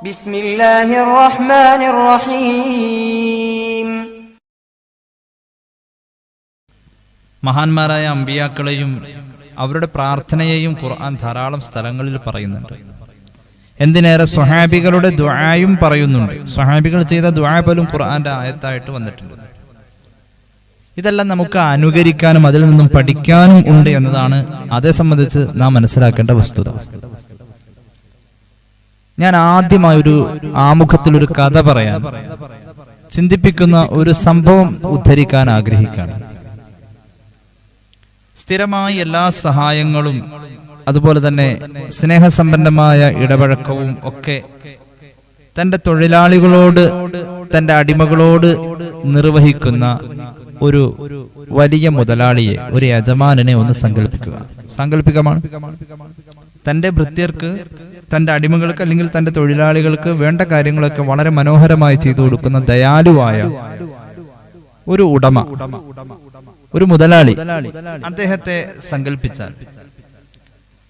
ബിസ്മില്ലാഹിർ റഹ്മാനിർ റഹീം മഹാന്മാരായ അമ്പിയാക്കളെയും അവരുടെ പ്രാർത്ഥനയെയും ഖുർആൻ ധാരാളം സ്ഥലങ്ങളിൽ പറയുന്നുണ്ട്. എന്തിനേറെ സ്വഹാബികളുടെ ദുആയും പറയുന്നുണ്ട്. സ്വഹാബികൾ ചെയ്ത ദ്വായ പോലും ഖുർആന്റെ ആയത്തായിട്ട് വന്നിട്ടുണ്ട്. ഇതെല്ലാം നമുക്ക് അനുകരിക്കാനും അതിൽ നിന്നും പഠിക്കാനും ഉണ്ട് എന്നതാണ് അതേ സംബന്ധിച്ച് നാം മനസ്സിലാക്കേണ്ട വസ്തുത. ഞാൻ ആദ്യമായി ഒരു ആമുഖത്തിൽ ഒരു കഥ പറയാൻ ചിന്തിപ്പിക്കുന്ന ഒരു സംഭവം ഉദ്ധരിക്കാൻ ആഗ്രഹിക്കുകയാണ്. സ്ഥിരമായി എല്ലാ സഹായങ്ങളും അതുപോലെ തന്നെ സ്നേഹസമ്പന്നമായ ഇടപഴക്കവും ഒക്കെ തന്റെ തൊഴിലാളികളോട് തന്റെ അടിമകളോട് നിർവഹിക്കുന്ന ഒരു വലിയ മുതലാളിയെ ഒരു യജമാനനെ ഒന്ന് സങ്കല്പിക്കുക. സാങ്കല്പികമാണ്. തന്റെ ഭൃത്യർക്ക് തന്റെ അടിമകൾക്ക് അല്ലെങ്കിൽ തന്റെ തൊഴിലാളികൾക്ക് വേണ്ട കാര്യങ്ങളൊക്കെ വളരെ മനോഹരമായി ചെയ്തു കൊടുക്കുന്ന ദയാലുവായ ഒരു ഉടമ ഒരു മുതലാളി അദ്ദേഹത്തെ സങ്കല്പിച്ചാൽ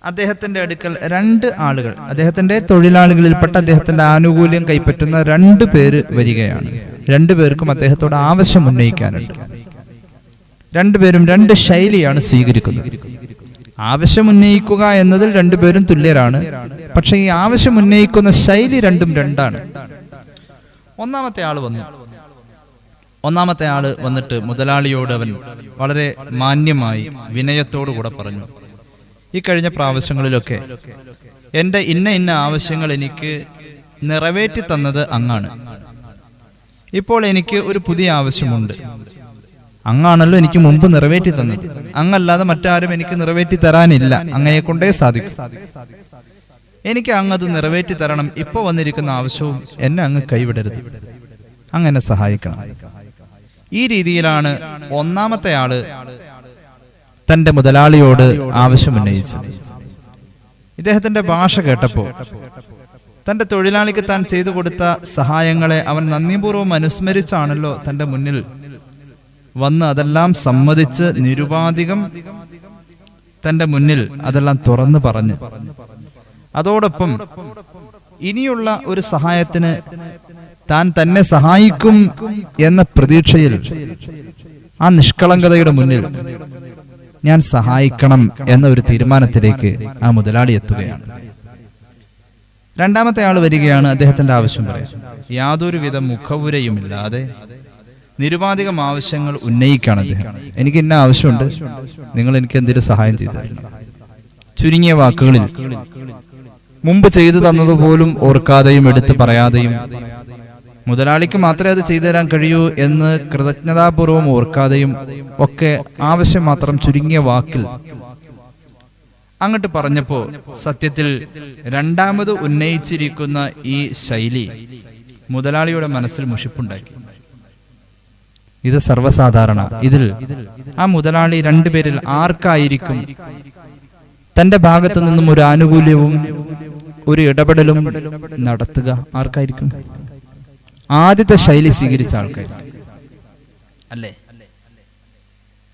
അദ്ദേഹത്തിന്റെ അടുക്കൽ രണ്ട് ആളുകൾ അദ്ദേഹത്തിന്റെ തൊഴിലാളികളിൽപ്പെട്ട അദ്ദേഹത്തിന്റെ ആനുകൂല്യം കൈപ്പറ്റുന്ന രണ്ട് പേര് വരികയാണ്. രണ്ടു പേർക്കും അദ്ദേഹത്തോട് ആവശ്യം ഉന്നയിക്കാനുണ്ട്. രണ്ടുപേരും രണ്ട് ശൈലിയാണ് സ്വീകരിക്കുന്നത്. ആവശ്യം ഉന്നയിക്കുക എന്നതിൽ രണ്ടുപേരും തുല്യരാണ്. പക്ഷെ ഈ ആവശ്യം ഉന്നയിക്കുന്ന ശൈലി രണ്ടും രണ്ടാണ്. ഒന്നാമത്തെ ആൾ വന്നു. ഒന്നാമത്തെ ആൾ വന്നിട്ട് മുതലാളിയോട് അവൻ വളരെ മാന്യമായി വിനയത്തോടു കൂടെ പറഞ്ഞു ഈ കഴിഞ്ഞ പ്രാവശ്യങ്ങളിലൊക്കെ എന്റെ ഇന്ന ഇന്ന ആവശ്യങ്ങൾ എനിക്ക് നിറവേറ്റി തന്നത് അങ്ങാണ്. ഇപ്പോൾ എനിക്ക് ഒരു പുതിയ ആവശ്യമുണ്ട്. അങ്ങാണല്ലോ എനിക്ക് മുമ്പ് നിറവേറ്റി തന്നത്. അങ്ങല്ലാതെ മറ്റാരും എനിക്ക് നിറവേറ്റി തരാനില്ല. അങ്ങയെ കൊണ്ടേ സാധിക്കും. എനിക്ക് അങ്ങ് അത് നിറവേറ്റി തരണം. ഇപ്പൊ വന്നിരിക്കുന്ന ആവശ്യവും എന്നെ അങ്ങ് കൈവിടരുത്. അങ്ങനെ സഹായിക്കണം. ഈ രീതിയിലാണ് ഒന്നാമത്തെ ആൾ തന്റെ മുതലാളിയോട് ആവശ്യം ഉന്നയിച്ചത്. ഇദ്ദേഹത്തിന്റെ ഭാഷ കേട്ടപ്പോ തന്റെ തൊഴിലാളിക്ക് താൻ ചെയ്തു കൊടുത്ത സഹായങ്ങളെ അവൻ നന്ദിപൂർവം അനുസ്മരിച്ചാണല്ലോ തന്റെ മുന്നിൽ വന്ന് അതെല്ലാം സമ്മതിച്ച് നിരുപാധികം തന്റെ മുന്നിൽ അതെല്ലാം തുറന്നു പറഞ്ഞു. അതോടൊപ്പം ഇനിയുള്ള ഒരു സഹായത്തിന് താൻ തന്നെ സഹായിക്കും എന്ന പ്രതീക്ഷയിൽ ആ നിഷ്കളങ്കതയുടെ മുന്നിൽ ഞാൻ സഹായിക്കണം എന്ന ഒരു തീരുമാനത്തിലേക്ക് ആ മുതലാളി എത്തുകയാണ്. രണ്ടാമത്തെ ആൾ വരികയാണ് അദ്ദേഹത്തിന്റെ ആവശ്യം പറയാം. യാതൊരുവിധ മുഖവുരയുമില്ലാതെ നിരുപാധികം ആവശ്യങ്ങൾ ഉന്നയിക്കുകയാണ് അദ്ദേഹം. എനിക്ക് ഇന്ന ആവശ്യമുണ്ട്. നിങ്ങൾ എനിക്ക് എന്തെങ്കിലും സഹായം ചെയ്തു ചുരുങ്ങിയ വാക്കുകളിൽ മുമ്പ് ചെയ്തു തന്നതുപോലും ഓർക്കാതെയും എടുത്തു പറയാതെയും മുതലാളിക്ക് മാത്രമേ അത് ചെയ്തു തരാൻ കഴിയൂ എന്ന് കൃതജ്ഞതാപൂർവം ഓർക്കാതെയും ഒക്കെ ആവശ്യം മാത്രം ചുരുങ്ങിയ വാക്കിൽ അങ്ങോട്ട് പറഞ്ഞപ്പോ സത്യത്തിൽ രണ്ടാമത് ഉന്നയിച്ചിരിക്കുന്ന ഈ ശൈലി മുതലാളിയുടെ മനസ്സിൽ മുഷിപ്പുണ്ടാക്കി. ഇത് സർവസാധാരണ. ഇതിൽ ആ മുതലാളി രണ്ടുപേരിൽ ആർക്കായിരിക്കും? തന്റെ ഭാഗത്തു നിന്നും ഒരു ആനുകൂല്യവും ഒരു ഇടപെടലും നടത്തുക ആർക്കായിരിക്കും? ആദ്യത്തെ ശൈലി സ്വീകരിച്ച ആൾക്കാർ. അല്ലേ?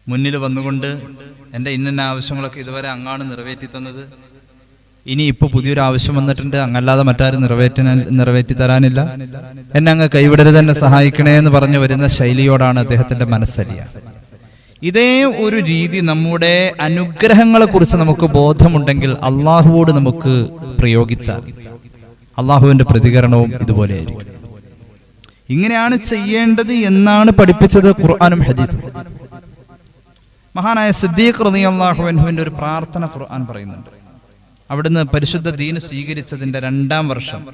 മുന്നിൽ വന്നുകൊണ്ട് എന്റെ ഇന്ന ആവശ്യങ്ങളൊക്കെ ഇതുവരെ അങ്ങാണ് നിറവേറ്റി തന്നത് ഇനി ഇപ്പൊ പുതിയൊരു ആവശ്യം വന്നിട്ടുണ്ട്. അങ്ങല്ലാതെ മറ്റാരും നിറവേറ്റ നിറവേറ്റി തരാനില്ല. എന്നെ അങ്ങ് കൈവിടരുത് എന്നെ സഹായിക്കണേ എന്ന് പറഞ്ഞു വരുന്ന ശൈലിയോടാണ് അദ്ദേഹത്തിന്റെ മനസ്സരിയ. ഇതേ ഒരു രീതി നമ്മുടെ അനുഗ്രഹങ്ങളെ കുറിച്ച് നമുക്ക് ബോധമുണ്ടെങ്കിൽ അള്ളാഹുവോട് നമുക്ക് പ്രയോഗിച്ചാൽ അള്ളാഹുവിന്റെ പ്രതികരണവും ഇതുപോലെയായിരിക്കും ഇങ്ങനെയാണ് ചെയ്യേണ്ടത് എന്നാണ് പഠിപ്പിച്ചത് ഖുർആാനും ഹദീസും. മഹാനായ സിദ്ദീഖ് റതി അള്ളാഹുവിന്റെ ഒരു പ്രാർത്ഥന ഖുർആൻ പറയുന്നുണ്ട്. അവിടുന്ന് പരിശുദ്ധ ദീന് സ്വീകരിച്ചതിന്റെ രണ്ടാം വർഷം.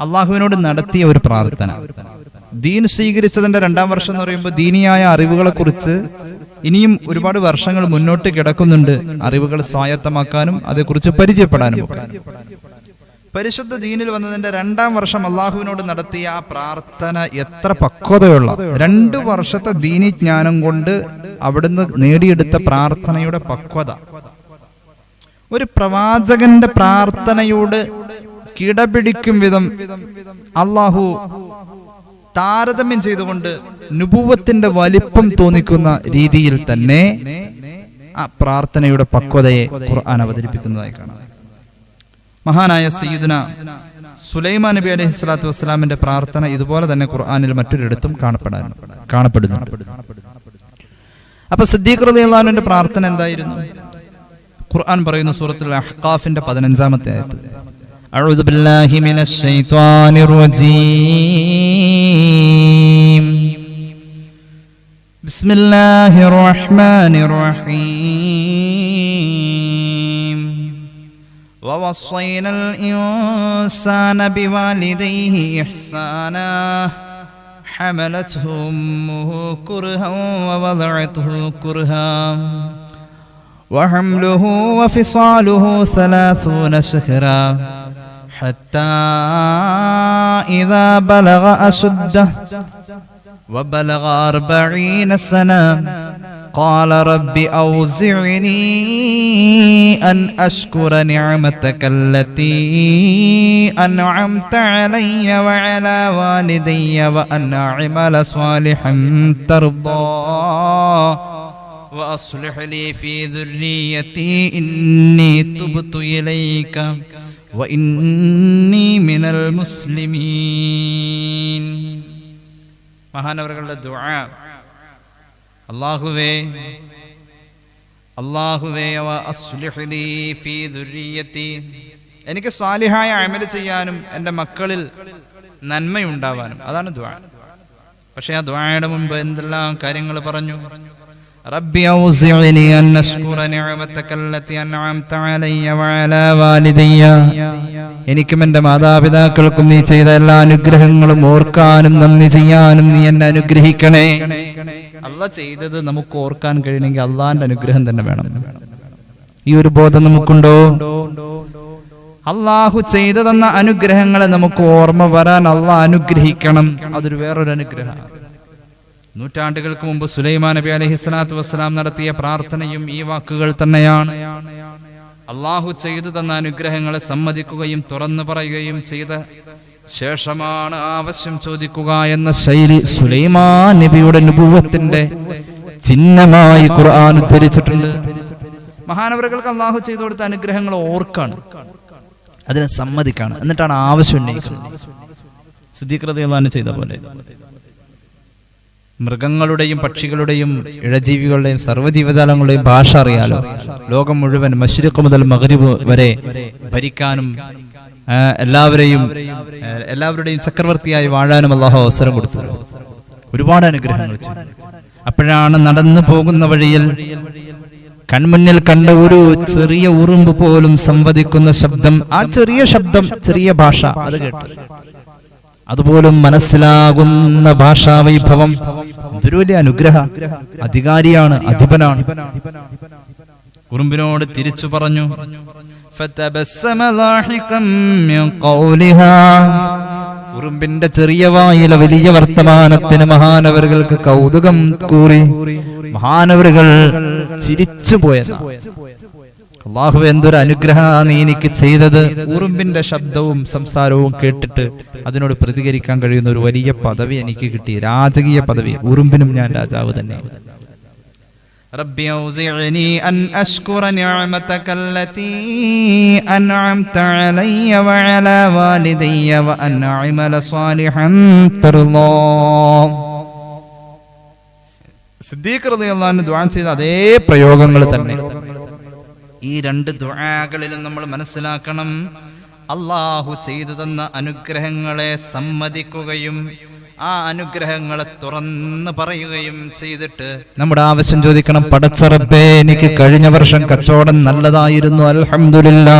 അള്ളാഹുവിനോട് നടത്തിയ ഒരു പ്രാർത്ഥന. ദീൻ സ്വീകരിച്ചതിന്റെ രണ്ടാം വർഷം എന്ന് പറയുമ്പോൾ ദീനിയായ അറിവുകളെ കുറിച്ച് ഇനിയും ഒരുപാട് വർഷങ്ങൾ മുന്നോട്ട് കിടക്കുന്നുണ്ട്. അറിവുകൾ സ്വായത്തമാക്കാനും അതേക്കുറിച്ച് പരിചയപ്പെടാനും പരിശുദ്ധ ദീനിൽ വന്നതിന്റെ രണ്ടാം വർഷം അള്ളാഹുവിനോട് നടത്തിയ ആ പ്രാർത്ഥന എത്ര പക്വതയുള്ള. രണ്ടു വർഷത്തെ ദീനി ജ്ഞാനം കൊണ്ട് അവിടുന്ന് നേടിയെടുത്ത പ്രാർത്ഥനയുടെ പക്വത. ഒരു പ്രവാചകന്റെ പ്രാർത്ഥനയോട് കിടപിടിക്കും വിധം അള്ളാഹു താരതമ്യം ചെയ്തുകൊണ്ട് നുപൂവത്തിന്റെ വലിപ്പം തോന്നിക്കുന്ന രീതിയിൽ തന്നെ ആ പ്രാർത്ഥനയുടെ പക്വതയെ ഖുർആൻ അവതരിപ്പിക്കുന്നതായി കാണാം. മഹാനായ സയ്യിദുന സുലൈമാൻ നബി അലൈഹി സ്വലാത്തു വസ്സലാമിന്റെ പ്രാർത്ഥന ഇതുപോലെ തന്നെ ഖുർആാനിൽ മറ്റൊരിടത്തും കാണപ്പെടാൻ കാണപ്പെടുന്നു അപ്പൊ സിദ്ദീഖ് റളിയല്ലാഹുവിന്റെ പ്രാർത്ഥന എന്തായിരുന്നു? ഖുർആൻ പറയുന്ന സൂറത്തുൽ അഹ്ഖാഫിന്റെ പതിനഞ്ചാമത്തെ ആയത്ത് أعوذ بالله من الشيطان الرجيم بسم الله الرحمن الرحيم ووصينا الإنسان بوالديه إحسانا حملته أمه كرها ووضعته كرها وحمله وفصاله ثلاثون شهرا. حتى إذا بلغ أشده وبلغ أربعين سنة قال رب أوزعني أن أشكر نعمتك التي أنعمت علي وعلى والدي وأن أعمل صالحا ترضاه وأصلح لي في ذريتي إني تبت إليك وإني من المسلمين മഹാനവറുകളുടെ ദുആ അള്ളാഹുവേ അള്ളാഹുവേ അവ അസ്ലിഹ് ലീ ഫീ ദുർരിയത്തി എനിക്ക് സാലിഹായ അമൽ ചെയ്യാനും എൻ്റെ മക്കളിൽ നന്മയുണ്ടാവാനും അതാണ് ദുആ പക്ഷേ ആ ദുആയുടെ മുമ്പ് എന്തെല്ലാം കാര്യങ്ങൾ പറഞ്ഞു ربي أوزعني أن أشكر نعمتك التي أنعمت علي وعلى والدي എനിക്കും എൻ്റെ മാതാപിതാക്കൾക്കും നീ ചെയ്ത എല്ലാ അനുഗ്രഹങ്ങളും ഓർക്കാനും നന്ദി ചെയ്യാനും നീ എന്നെ അനുഗ്രഹിക്കണേ അല്ല ചെയ്തത് നമുക്ക് ഓർക്കാൻ കഴിയണമെങ്കിൽ അള്ളാന്റെ അനുഗ്രഹം തന്നെ വേണം ഈ ഒരു ബോധം നമുക്കുണ്ടോ അള്ളാഹു ചെയ്തു തന്ന അനുഗ്രഹങ്ങളെ നമുക്ക് ഓർമ്മ വരാൻ അള്ളാഹ് അനുഗ്രഹിക്കണം അതൊരു വേറൊരു അനുഗ്രഹമാണ് നൂറ്റാണ്ടുകൾക്ക് മുമ്പ് സുലൈമാൻ നബി അലഹി സ്വലാത്തു വസ്സലാം നടത്തിയ പ്രാർത്ഥനയും ഈ വാക്കുകൾ തന്നെയാണ്. അള്ളാഹു ചെയ്തു തന്ന അനുഗ്രഹങ്ങളെ സമ്മതിക്കുകയും തുറന്നു പറയുകയും ചെയ്ത ശേഷമാണ് ആവശ്യം ചോദിക്കുക എന്ന ശൈലി സുലൈമാൻ നബിയുടെ അനുഭവത്തിന്റെ ചിഹ്നമായി ഖുർആൻ ഉദ്ധരിച്ചിട്ടുണ്ട്. മഹാനവരകൾക്ക് അള്ളാഹു ചെയ്തു കൊടുത്ത അനുഗ്രഹങ്ങൾ ഓർക്കാണ്. അതിനെ സമ്മതിക്കാണ്. എന്നിട്ടാണ് ആവശ്യം ഉന്നയിക്കുന്നത്. സിദ്ദീഖ് ചെയ്ത പോലെ. മൃഗങ്ങളുടെയും പക്ഷികളുടെയും ഇഴജീവികളുടെയും സർവജീവജാലങ്ങളുടെയും ഭാഷ അറിയാലോ? ലോകം മുഴുവൻ മഷ്രിഖ് മുതൽ മഗ്രിബ് വരെ ഭരിക്കാനും എല്ലാവരെയും എല്ലാവരുടെയും ചക്രവർത്തിയായി വാഴാനും അള്ളാഹു അവസരം കൊടുത്തു. ഒരുപാട് അനുഗ്രഹങ്ങൾ അപ്പോഴാണ് നടന്നു പോകുന്ന വഴിയിൽ കൺമുന്നിൽ കണ്ട ഒരു ചെറിയ ഉറുമ്പ് പോലും സംവദിക്കുന്ന ശബ്ദം ആ ചെറിയ ശബ്ദം ചെറിയ ഭാഷ അത് കേട്ടു. അതുപോലും മനസ്സിലാകുന്ന ഭാഷാ വൈഭവം എന്തൊരു അനുഗ്രഹ അധികാരിയാണ് അധിപനാണ്. കുറുമ്പിനോട് തിരിച്ചു പറഞ്ഞു ഉറുമ്പിന്റെ ചെറിയ വായിലെ വലിയ വർത്തമാനത്തിന് മഹാനവറുകൾക്ക് കൗതുകം കൂറി മഹാനവറുകൾ ചിരിച്ചു പോയത് അള്ളാഹു എന്തൊരു അനുഗ്രഹ നീ എനിക്ക് ചെയ്തത് ഉറുമ്പിന്റെ ശബ്ദവും സംസാരവും കേട്ടിട്ട് അതിനോട് പ്രതികരിക്കാൻ കഴിയുന്ന ഒരു വലിയ പദവി എനിക്ക് കിട്ടി രാജകീയ പദവി ഉറുമ്പിനും ഞാൻ രാജാവ് തന്നെ ربي أوزعني أن أشكر نعمتك التي أنعمت علي وعلى والدي وأن أعمل صالحا ترضاه സിദ്ദീഖ് റളിയല്ലാഹു അൻഹു ദുആ ചെയ്ത അതേ പ്രയോഗങ്ങൾ തന്നെ ഈ രണ്ട് ദുആകളിലും നമ്മൾ മനസ്സിലാക്കണം. അള്ളാഹു ചെയ്തു തന്ന അനുഗ്രഹങ്ങളെ സമ്മതിക്കുകയും ആ അനുഗ്രഹങ്ങളെ തുറന്ന് പറയുകയും ചെയ്തിട്ട് നമ്മുടെ ആവശ്യം ചോദിക്കണം പടച്ചറബേ എനിക്ക് കഴിഞ്ഞ വർഷം കച്ചവടം നല്ലതായിരുന്നു അലഹമില്ല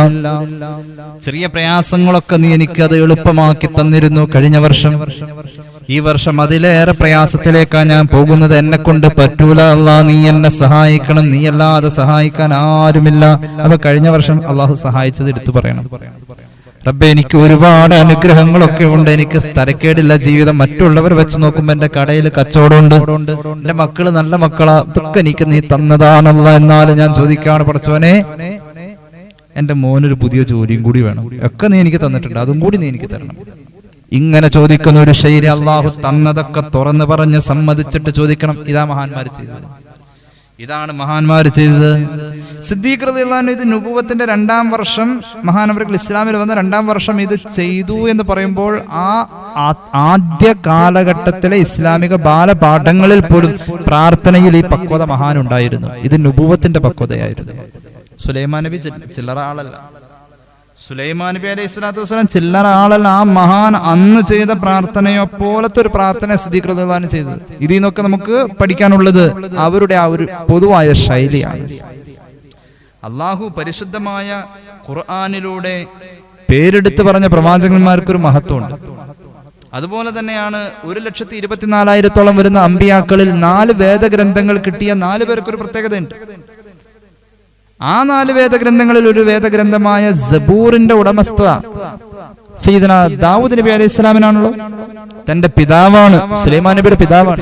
ചെറിയ പ്രയാസങ്ങളൊക്കെ നീ എനിക്ക് അത് എളുപ്പമാക്കി തന്നിരുന്നു കഴിഞ്ഞ വർഷം. ഈ വർഷം അതിലേറെ പ്രയാസത്തിലേക്കാണ് ഞാൻ പോകുന്നത്. എന്നെ കൊണ്ട് പറ്റൂല. അള്ളാ നീ എന്നെ സഹായിക്കണം. നീ അല്ലാതെ സഹായിക്കാൻ ആരുമില്ല. അപ്പൊ കഴിഞ്ഞ വർഷം അള്ളാഹു സഹായിച്ചത് എടുത്തു പറയണം. റബ്ബെ എനിക്ക് ഒരുപാട് അനുഗ്രഹങ്ങളൊക്കെ ഉണ്ട്. എനിക്ക് സ്ഥലക്കേടില്ല ജീവിതം. മറ്റുള്ളവർ വെച്ച് നോക്കുമ്പോ എന്റെ കടയിൽ കച്ചവടമുണ്ട് എന്റെ മക്കൾ നല്ല മക്കളാ. ഇതൊക്കെ എനിക്ക് നീ തന്നതാണല്ല എന്നാലും ഞാൻ ചോദിക്കാണ് പഠിച്ചോനെ എന്റെ മോനൊരു പുതിയ ജോലിയും കൂടി വേണം. ഒക്കെ നീ എനിക്ക് തന്നിട്ടുണ്ട്. അതും കൂടി നീ എനിക്ക് തരണം. ഇങ്ങനെ ചോദിക്കുന്ന ഒരു ശൈലി അള്ളാഹു തന്നതൊക്കെ തുറന്നു പറഞ്ഞ് സമ്മതിച്ചിട്ട് ചോദിക്കണം. ഇതാ മഹാന്മാർ ചെയ്തത്. ഇതാണ് മഹാന്മാർ ചെയ്തത്. സിദ്ദീഖ് റളിയല്ലാഹു ഇത് നുപൂവത്തിന്റെ രണ്ടാം വർഷം മഹാനവർക്ക് ഇസ്ലാമിൽ വന്ന രണ്ടാം വർഷം ഇത് ചെയ്തു എന്ന് പറയുമ്പോൾ ആ ആദ്യ കാലഘട്ടത്തിലെ ഇസ്ലാമിക ബാലപാഠങ്ങളിൽ പോലും പ്രാർത്ഥനയിൽ ഈ പക്വത മഹാനുണ്ടായിരുന്നു. ഇത് നുപൂവത്തിന്റെ പക്വതയായിരുന്നു. സുലൈമാൻ നബി ചില്ലറ ആളല്ല. സുലൈമാൻ നബി അലൈഹി സ്വലാത്തു വസ്സലാം ചില്ലറ ആളല്ല ആ മഹാൻ അന്ന് ചെയ്ത പ്രാർത്ഥനയോ പോലത്തെ ഒരു പ്രാർത്ഥന സ്ഥിതികൃതമാണ് ചെയ്തത്. ഇതിൽ നിന്നൊക്കെ നമുക്ക് പഠിക്കാനുള്ളത് അവരുടെ ആ ഒരു പൊതുവായ ശൈലിയാണ്. അള്ളാഹു പരിശുദ്ധമായ ഖുർആാനിലൂടെ പേരെടുത്ത് പറഞ്ഞ പ്രവാചകന്മാർക്കൊരു മഹത്വമുണ്ട്. അതുപോലെ തന്നെയാണ് ഒരു ലക്ഷത്തി ഇരുപത്തിനാലായിരത്തോളം വരുന്ന അമ്പിയാക്കളിൽ നാല് വേദഗ്രന്ഥങ്ങൾ കിട്ടിയ നാല് പേർക്കൊരു പ്രത്യേകതയുണ്ട്. ആ നാല് വേദഗ്രന്ഥങ്ങളിൽ ഒരു വേദഗ്രന്ഥമായ ജബൂറിന്റെ ഉടമസ്ഥത സീദന ദാവൂദ് നബി അലൈഹി ഇസ്ലാമിനാണല്ലോ തന്റെ പിതാവാണ് സുലൈമാൻ നബിയുടെ പിതാവാണ്.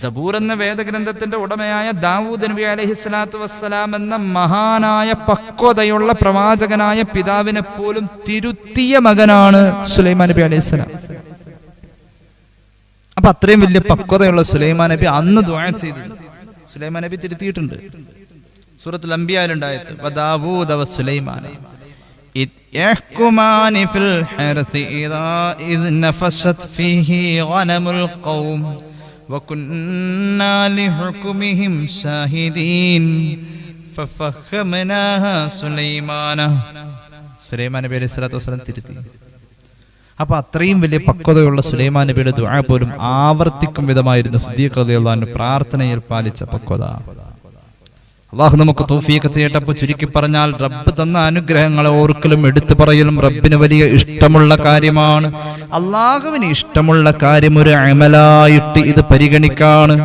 സബൂർ എന്ന വേദഗ്രന്ഥത്തിന്റെ ഉടമയായ ദാവൂദ് നബി അലൈഹി സ്വലാത്തു വസ്സലാം എന്ന മഹാനായ പക്വതയുള്ള പ്രവാചകനായ പിതാവിനെ പോലും തിരുത്തിയ മകനാണ് സുലൈമാൻ നബി അലൈഹി സ്വലാം. അപ്പൊ അത്രയും വലിയ പക്വതയുള്ള സുലൈമാൻ നബി അന്ന് ദുആ ചെയ്തു സുലൈമാൻ നബി തിരുത്തിയിട്ടുണ്ട്. സൂറത്തുൽ അംബിയാലുണ്ടായത് വദാവൂദ വസുലൈമാന إذ يحكمان في الحرث إذا إذ نفشت فيه غنم القوم وكنا لحكمهم شاهدين ففهمناها سليمان സുലൈമാൻ നബി അലൈഹി സ്വലാത്തു വസ്സലാം തിരുത്തി അപ്പൊ അത്രയും വലിയ പക്വതയുള്ള സുലൈമാൻ നബിയുടെ ദുആ പോലും ആവർത്തിക്കും വിധമായിരുന്നു സിദ്ദീഖ് റളിയല്ലാഹു അൻഹു പ്രാർത്ഥനയിൽ പാലിച്ച പക്വത അള്ളാഹു നമുക്ക് തൗഫീഖ് ചെയ്യട്ടെ ചുരുക്കി പറഞ്ഞാൽ റബ്ബ് തന്ന അനുഗ്രഹങ്ങളെ ഓർക്കലും എടുത്തു പറയലും റബ്ബിന് വലിയ ഇഷ്ടമുള്ള കാര്യമാണ്. അള്ളാഹുവിന് ഇഷ്ടമുള്ള കാര്യം ഒരു അമലായിട്ട് ഇത് പരിഗണിക്കാണ്.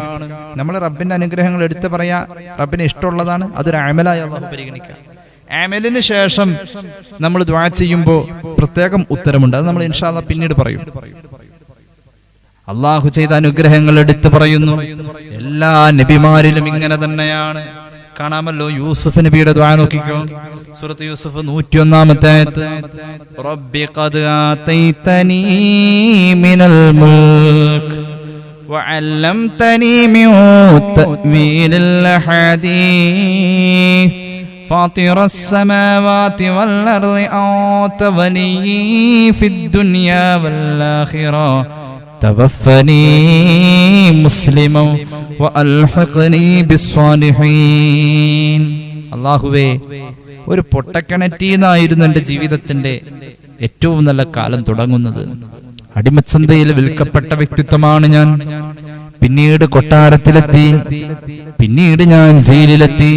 നമ്മൾ റബ്ബിന്റെ അനുഗ്രഹങ്ങൾ എടുത്തു പറയാ റബ്ബിന് ഇഷ്ടമുള്ളതാണ് അതൊരു അമലായി അള്ളാഹു പരിഗണിക്കാം. അമലിന് ശേഷം നമ്മൾ ദ്വാ ചെയ്യുമ്പോൾ പ്രത്യേകം ഉത്തരമുണ്ട് അത് നമ്മൾ ഇൻഷാല്ല പിന്നീട് പറയും. അള്ളാഹു ചെയ്ത അനുഗ്രഹങ്ങൾ എടുത്തു പറയുന്നു. എല്ലാ നബിമാരിലും ഇങ്ങനെ തന്നെയാണ്. കാണാമല്ലോ യൂസുഫ് നബിയുടെ ദ്വാ നോക്കിക്കോ സൂറത്ത് യൂസുഫ് നൂറ്റി ഒന്നാമത്തെ ആയത്ത് റബ്ബി ഖദ് ആതൈതനീ മിനൽ മുൽക്ക് وعلمتني من تأويل الأحاديث فاطر السماوات والأرض أنت ولي في الدنيا والآخرة توفني مسلما وألحقني بالصالحين അള്ളാഹുവേ ഒരു പൊട്ടക്കിണറ്റീന്നായിരുന്നു എൻ്റെ ജീവിതത്തിന്റെ ഏറ്റവും നല്ല കാലം തുടങ്ങുന്നത് അടിമച്ചന്തയിൽ വിൽക്കപ്പെട്ട വ്യക്തിത്വമാണ് ഞാൻ പിന്നീട് കൊട്ടാരത്തിലെത്തി. പിന്നീട് ഞാൻ ജയിലിലെത്തി.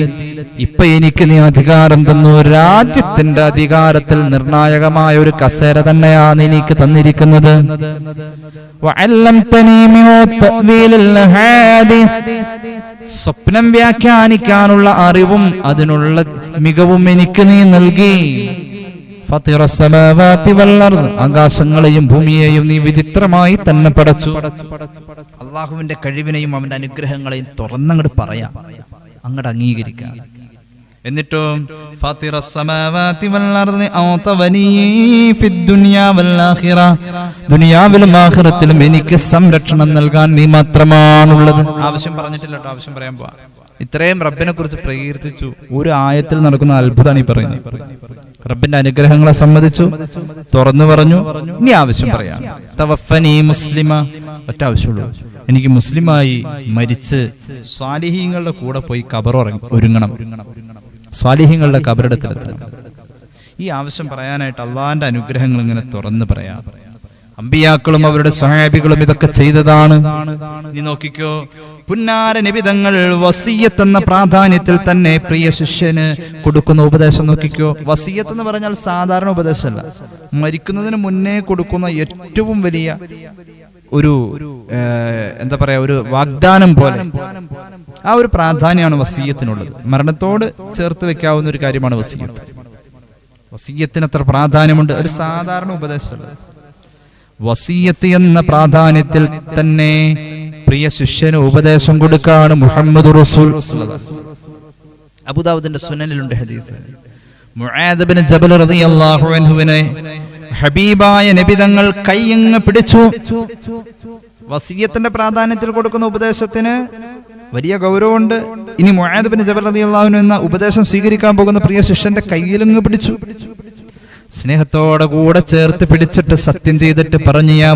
ഇപ്പൊ എനിക്ക് നീ അധികാരം തന്നു. രാജ്യത്തിന്റെ അധികാരത്തിൽ നിർണായകമായ ഒരു കസേര തന്നെയാണ് എനിക്ക് തന്നിരിക്കുന്നത്. സ്വപ്നം വ്യാഖ്യാനിക്കാനുള്ള അറിവും അതിനുള്ള മികവും എനിക്ക് നീ നൽകി. ആകാശങ്ങളെയും ഭൂമിയെയും നീ വിചിത്രമായി തന്നെ പടച്ചു. അള്ളാഹുവിന്റെ കഴിവിനെയും അവന്റെ അനുഗ്രഹങ്ങളെയും തുറന്നങ്ങട് പറയാം. അങ്ങോട്ട് അംഗീകരിക്കാം. എന്നിട്ടോ ദുനിയാവിലും ആഹ്റത്തിലും എനിക്ക് സംരക്ഷണം നൽകാൻ നീ മാത്രമാണുള്ളത്. ആവശ്യം പറഞ്ഞിട്ടില്ല ആവശ്യം പറയാൻ പോവാ. ഇത്രയും റബ്ബിനെ കുറിച്ച് പ്രകീർത്തിച്ചു. ഒരു ആയത്തിൽ നടക്കുന്ന അത്ഭുതമാണ് ഈ പറയുന്നത്. റബ്ബിന്റെ അനുഗ്രഹങ്ങളെ സമ്മതിച്ചു തുറന്നു പറഞ്ഞു ഇനി ആവശ്യം പറയാം. തവഫനി മുസ്ലിമ ഒറ്റ ആവശ്യമുള്ളൂ. എനിക്ക് മുസ്ലിമായി മരിച്ച് സ്വാലിഹീങ്ങളുടെ കൂടെ പോയി കബർ ഒരുങ്ങണം. സ്വാലിഹീങ്ങളുടെ കബറിടത്തിലെത്തണം ഈ ആവശ്യം പറയാനായിട്ട് അള്ളാഹാന്റെ അനുഗ്രഹങ്ങൾ ഇങ്ങനെ തുറന്ന് പറയാം. അമ്പിയാക്കളും അവരുടെ സ്വഹാബികളും ഇതൊക്കെ ചെയ്തതാണ്. നീ നോക്കിക്കോ പുന്നാര നിബിതങ്ങൾ വസീയത്ത് എന്ന പ്രാധാന്യത്തിൽ തന്നെ പ്രിയ ശിഷ്യന് കൊടുക്കുന്ന ഉപദേശം നോക്കിക്കോ. വസീയത്ത് എന്ന് പറഞ്ഞാൽ സാധാരണ ഉപദേശമല്ല. മരിക്കുന്നതിന് മുന്നേ കൊടുക്കുന്ന ഏറ്റവും വലിയ ഒരു എന്താ പറയാ ഒരു വാഗ്ദാനം പോലെ. ആ ഒരു പ്രാധാന്യമാണ് വസീയത്തിനുള്ളത്. മരണത്തോട് ചേർത്ത് വെക്കാവുന്ന ഒരു കാര്യമാണ് വസീയത്ത്. വസീയത്തിന് അത്ര പ്രാധാന്യമുണ്ട്. ഒരു സാധാരണ ഉപദേശമല്ല. വസീയത്ത് എന്ന പ്രാധാന്യത്തിൽ തന്നെ പ്രിയ ശിഷ്യന് ഉപദേശം കൊടുക്കാണ് മുഹമ്മദ് റസൂൽ. അബുദാബുദിന്റെ സുനനിലുണ്ട് ഹദീസ്. മുആദ് ബിൻ ജബൽ റളിയല്ലാഹു അൻഹുവിനെ ഹബീബായ നബിതങ്ങൾ കൈയങ്ങ് പിടിച്ചു. വസീയത്തിന്റെ പ്രാധാന്യത്തിൽ കൊടുക്കുന്ന ഉപദേശത്തിന് വലിയ ഗൗരവമുണ്ട്. ഇനി മുആദ് ബിൻ ജബൽ റളിയല്ലാഹു അൻഹു എന്ന ഉപദേശം സ്വീകരിക്കാൻ പോകുന്ന പ്രിയ ശിഷ്യന്റെ കയ്യിലങ്ങ് പിടിച്ചു. സ്നേഹത്തോടെ കൂടെ ചേർത്ത് പിടിച്ചിട്ട് സത്യം ചെയ്തിട്ട് പറഞ്ഞു യാ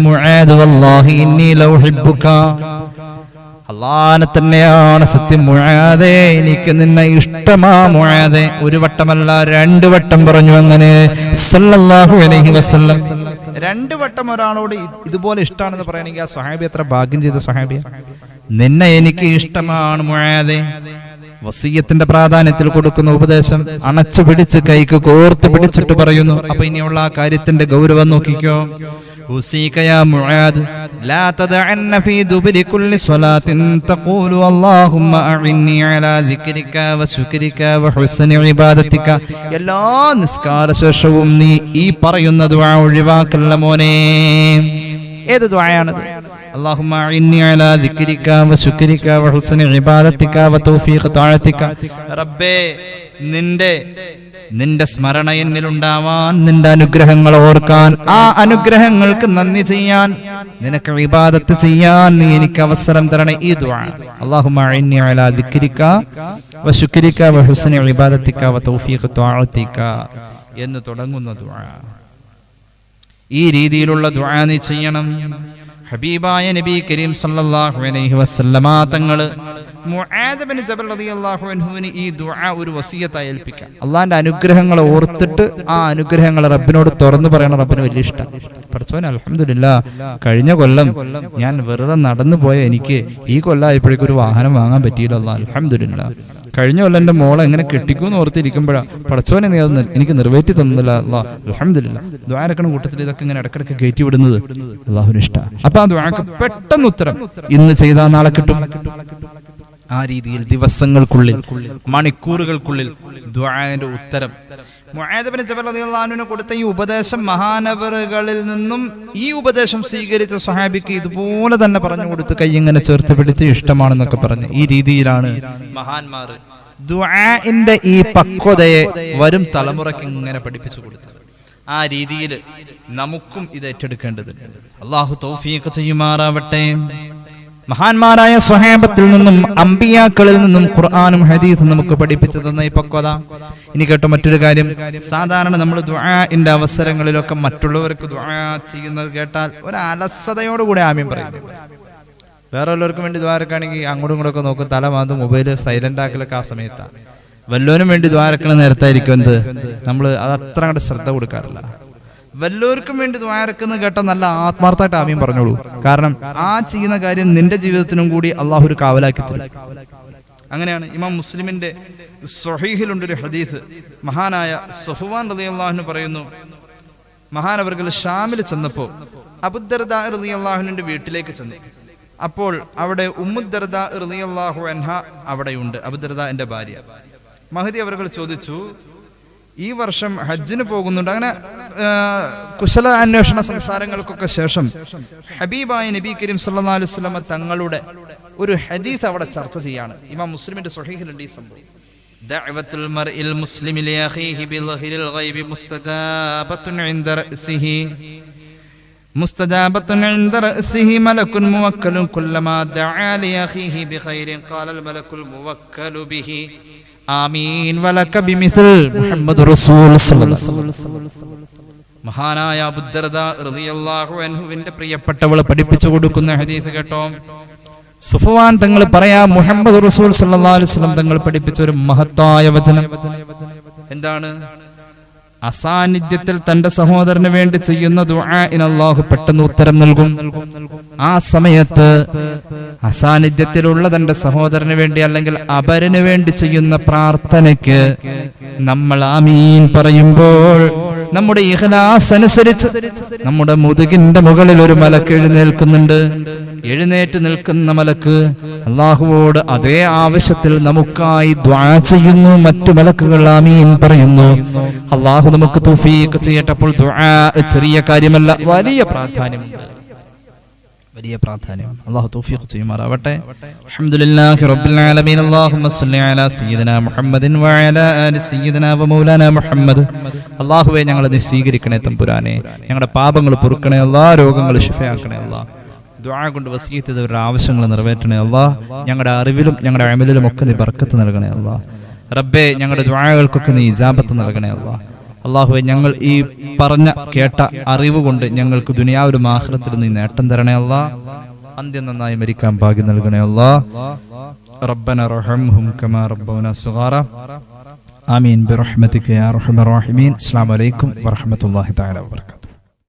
അള്ളാനെ തന്നെയാണ് സത്യം മുഴാതെ എനിക്ക് നിന്നെ ഇഷ്ടമാ മുഴാതെ. ഒരു വട്ടമല്ല രണ്ടു വട്ടം പറഞ്ഞു അങ്ങനെ. സല്ലല്ലാഹു അലൈഹി വസല്ലം. രണ്ട് വട്ടം ഒരാളോട് ഇതുപോലെ ഇഷ്ടമാണെന്ന് പറയണെങ്കിൽ ആ സ്വഹാബി എത്ര ഭാഗ്യം ചെയ്ത സ്വഹാബി നിന്നെ എനിക്ക് ഇഷ്ടമാണ് മുഴാതെ. വസീയത്തിന്റെ പ്രാധാന്യത്തിൽ കൊടുക്കുന്ന ഉപദേശം അണച്ചു പിടിച്ച് കൈക്ക് കോർത്ത് പിടിച്ചിട്ട് പറയുന്നു. അപ്പൊ ഇനിയുള്ള ആ കാര്യത്തിന്റെ ഗൗരവം നോക്കിക്കോ. أوصيك يا معاذ لا تدعن في دبر كل صلاة تقول اللهم أعني على ذكرك وشكرك وحسن عبادتك എല്ലാ നിസ്കാര ശേഷവും നീ ഈ പറയുന്ന ദുആ ഒഴിവാക്കല്ല മോനെ ഏത് ദുആയാണത് اللهم أعني على ذكرك وشكرك وحسن عبادتك وتوفيق طاعتك റബ്ബേ നിന്റെ നിന്റെ സ്മരണ എന്നിലുണ്ടാവാൻ നിന്റെ അനുഗ്രഹങ്ങൾ ഓർക്കാൻ ആ അനുഗ്രഹങ്ങൾക്ക് നന്ദി ചെയ്യാൻ നിനക്ക് വിവാദത്ത് ചെയ്യാൻ നീ എനിക്ക് അവസരം തരണേ ഈ വതൗഫീഖ് ത്വാഅത്തിക എന്ന് തുടങ്ങുന്ന ഈ രീതിയിലുള്ള ദ്വാ നീ ചെയ്യണം. ഹബീബായ നബി കരീം സല്ലല്ലാഹു അലൈഹി വസല്ലമ തങ്ങൾ മുആദ് ബിൻ ജബൽ റളിയല്ലാഹു അൻഹുവിന് ഈ ദുആ ഒരു വസീയത്തായി ഏൽപ്പിക്കാം. അള്ളാന്റെ അനുഗ്രഹങ്ങൾ ഓർത്തിട്ട് ആ അനുഗ്രഹങ്ങൾ റബ്ബിനോട് തുറന്നു പറയണ റബ്ബിന് വലിയ ഇഷ്ടം. പഠിച്ചോൻ അൽഹംദുലില്ലാ കഴിഞ്ഞ കൊല്ലം ഞാൻ വെറുതെ നടന്നു പോയ എനിക്ക് ഈ കൊല്ലമായപ്പോഴേക്കും ഒരു വാഹനം വാങ്ങാൻ പറ്റിയില്ല അല്ലാ അൽഹംദുലില്ലാ. കഴിഞ്ഞ കൊല്ലം എന്റെ മോളെ എങ്ങനെ കെട്ടിക്കൂന്ന് ഓർത്തിരിക്കുമ്പോഴാണ് പടച്ചോനെ നീ അത് എനിക്ക് നിറവേറ്റി തന്നില്ല അല്ലാ അൽഹംദുലില്ലാ. ദ്വാരക്കണ കൂട്ടത്തിൽ ഇതൊക്കെ ഇങ്ങനെ ഇടക്കിടക്ക് കയറ്റി വിടുന്നത്. അള്ളാഹുവിന് ഇഷ്ടം. അപ്പൊ ആ ദ്വാരക്ക് പെട്ടെന്ന് ഉത്തരം ഇന്ന് ചെയ്താൽ നാളെ കിട്ടും. ആ രീതിയിൽ ദിവസങ്ങൾക്കുള്ളിൽ മണിക്കൂറുകൾക്കുള്ളിൽ ദ്വാന്റെ ഉത്തരം. മുആദബിന് ജബൽ റളിയല്ലാഹുവിന് കൊടുത്ത ഈ ഉപദേശം മഹാനവറുകളിൽ നിന്നും ഈ ഉപദേശം സ്വീകരിച്ച സ്വഹാബിക്ക് ഇതുപോലെ തന്നെ പറഞ്ഞു കൊടുത്ത് കൈ ഇങ്ങനെ ചേർത്ത് പിടിച്ച് ഇഷ്ടമാണെന്നൊക്കെ പറഞ്ഞു. ഈ രീതിയിലാണ് മഹാന്മാർ ദുആന്റെ ഈ പക്വതയെ വരും തലമുറയ്ക്ക് ഇങ്ങനെ പഠിപ്പിച്ചു കൊടുത്തത്. ആ രീതിയിൽ നമുക്കും ഇത് ഏറ്റെടുക്കേണ്ടതുണ്ട്. അള്ളാഹു തൗഫീഖ് ചെയ്യുമാറാവട്ടെ. മഹാന്മാരായ സ്വഹേബത്തിൽ നിന്നും അമ്പിയാക്കളിൽ നിന്നും ഖുർആാനും ഹദീസും നമുക്ക് പഠിപ്പിച്ചു തന്ന ഈ പക്വത. ഇനി കേട്ടോ മറ്റൊരു കാര്യം സാധാരണ നമ്മൾ ദ്വാന്റെ അവസരങ്ങളിലൊക്കെ മറ്റുള്ളവർക്ക് ദ്വാ ചെയ്യുന്നത് കേട്ടാൽ ഒരു അലസതയോടുകൂടി ആമ്യം പറയും. വേറെ ഉള്ളവർക്ക് വേണ്ടി ദ്വാരക്കാണെങ്കിൽ അങ്ങോട്ടും ഇങ്ങോട്ടും ഒക്കെ നോക്കും തല മാന്തും മൊബൈൽ സൈലന്റ് ആക്കലൊക്കെ ആ സമയത്താണ് വല്ലവനും വേണ്ടി ദ്വാരക്കണ നേരത്തായിരിക്കും എന്ത്? നമ്മൾ അത് അത്ര അങ്ങോട്ട് ശ്രദ്ധ കൊടുക്കാറില്ല. വല്ലവർക്കും വേണ്ടി ദ്വാരക്കുന്ന കേട്ട നല്ല ആത്മാർത്ഥമായിട്ട് ആമീൻ പറഞ്ഞോളൂ. കാരണം ആ ചെയ്യുന്ന കാര്യം നിന്റെ ജീവിതത്തിനും കൂടി അള്ളാഹു ഒരു കാവലാക്കി അങ്ങനെയാണ് ഇമാം മുസ്ലിമിന്റെ സൊഹീഹിലുണ്ടൊരു ഹദീസ്. മഹാനായ സഫുവാൻ റതി റളിയല്ലാഹു പറയുന്നു മഹാനവർകൾ ഷാമിൽ ചെന്നപ്പോൾ അബുദർദ റളിയല്ലാഹുവിന്റെ വീട്ടിലേക്ക് ചെന്നു. അപ്പോൾ അവിടെ ഉമ്മുദർദ റളിയല്ലാഹു അൻഹ അവിടെയുണ്ട് അബുദർദ എന്റെ ഭാര്യ. മഹദി അവർകൾ ചോദിച്ചു ഈ വർഷം ഹജ്ജിന് പോകുന്നുണ്ട് അങ്ങനെ ആ, കുശല അന്വേഷണ സംസാരങ്ങൾക്കൊക്കെ ശേഷം ഹബീബായ നബി കരീം സല്ലല്ലാഹു അലൈഹി വസല്ലമ തങ്ങളുടെ ഒരു ഹദീസ് അവിടെ ചർച്ച ചെയ്യാണ് ഇമാം മുസ്ലിമിന്റെ സ്വഹീഹിലുണ്ട് ഈ സംഭവം دعوة المرء المسلم لأخيه بظهر الغيب مستجابة عند رأسه مستجابة عند رأسه ملك موكل كلما دعا لأخيه بخير قال الملك الموكل به ആമീൻ. മഹാനായ അബുദ്ദർദ റളിയല്ലാഹു പഠിപ്പിച്ചു കൊടുക്കുന്ന ഹദീസ് കേട്ടോ. സുഫവാൻ തങ്ങൾ പറയാം മുഹമ്മദ് റസൂൽ തങ്ങൾ പഠിപ്പിച്ച ഒരു മഹത്തായ വചനം. എന്താണ്? അസാന്നിധ്യത്തിൽ തന്റെ സഹോദരന് വേണ്ടി ചെയ്യുന്ന ദുആഇനല്ലാഹു പെട്ടെന്ന് ഉത്തരം നൽകും. ആ സമയത്ത് അസാന്നിധ്യത്തിലുള്ള തന്റെ സഹോദരന് വേണ്ടി അല്ലെങ്കിൽ അപരന് വേണ്ടി ചെയ്യുന്ന പ്രാർത്ഥനയ്ക്ക് നമ്മൾ ആമീൻ പറയുമ്പോൾ നമ്മുടെ ഇഖ്ലാസ് അനുസരിച്ച് നമ്മുടെ മുതുകിന്റെ മുകളിൽ ഒരു മലക്ക് എഴുന്നേൽക്കുന്നുണ്ട്. എഴുന്നേറ്റ് നിൽക്കുന്ന മലക്ക് അള്ളാഹുവോട് അതേ ആവശ്യത്തിൽ നമുക്കായി ചെയ്യുന്നു. മറ്റു മലക്കുകൾ ആമീൻ പറയുന്നു. അള്ളാഹു നമുക്ക് തുഫീക്ക് ചെയ്യട്ടെ അപ്പോൾ ചെറിയ കാര്യമല്ല വലിയ പ്രാധാന്യമുണ്ട് വലിയ പ്രാധാന്യം. അള്ളാഹു തൗഫീഖ് ചെയ്യുമാറാവട്ടെ. അൽഹംദുലില്ലാഹി റബ്ബിൽ ആലമീൻ. അല്ലാഹുമ്മ സ്വല്ലി അലാ സയ്യിദനാ മുഹമ്മദിൻ വഅലാ ആലി സയ്യിദിനാ വമൗലാനാ മുഹമ്മദ്. അല്ലാഹുവേ ഞങ്ങളെ നീ സ്വീകരിക്കണേ തമ്പുരാനെ. ഞങ്ങളുടെ പാപങ്ങൾ പൊറുക്കണേ എല്ലാ രോഗങ്ങൾ ശിഫയാക്കണേ അല്ലാ ദുആ കൊണ്ട് വസീയത്ത് ചെയ്തവരുടെ ആവശ്യങ്ങൾ നിറവേറ്റണേ അള്ളാ ഞങ്ങളുടെ അറിവിലും ഞങ്ങളുടെ അമലിലും ഒക്കെ നീ ബർക്കത്ത് നൽകണേ അള്ളാ റബ്ബേ ഞങ്ങളുടെ ദുആകൾക്കൊക്കെ നീ ഇജാബത്ത് നൽകണേ അള്ളാ അള്ളാഹുവെ ഞങ്ങൾ ഈ പറഞ്ഞ കേട്ട അറിവ് കൊണ്ട് ഞങ്ങൾക്ക് ദുനിയാവിലും ആഖിറത്തിലും നീ നേട്ടം തരണേ അള്ളാ അന്ത്യം നന്നായി മരിക്കാൻ ഭാഗ്യം നൽകണേ അല്ലാ. റബ്ബന റഹംഹും കമാ صغارا സുഗാറ. ആമീൻ. ബിറഹ്മതിക യാ അർഹമർ റഹീമീൻ. അസ്സലാമു അലൈക്കും വറഹ്മത്തുള്ളാഹി തആല വബറകാതുഹു.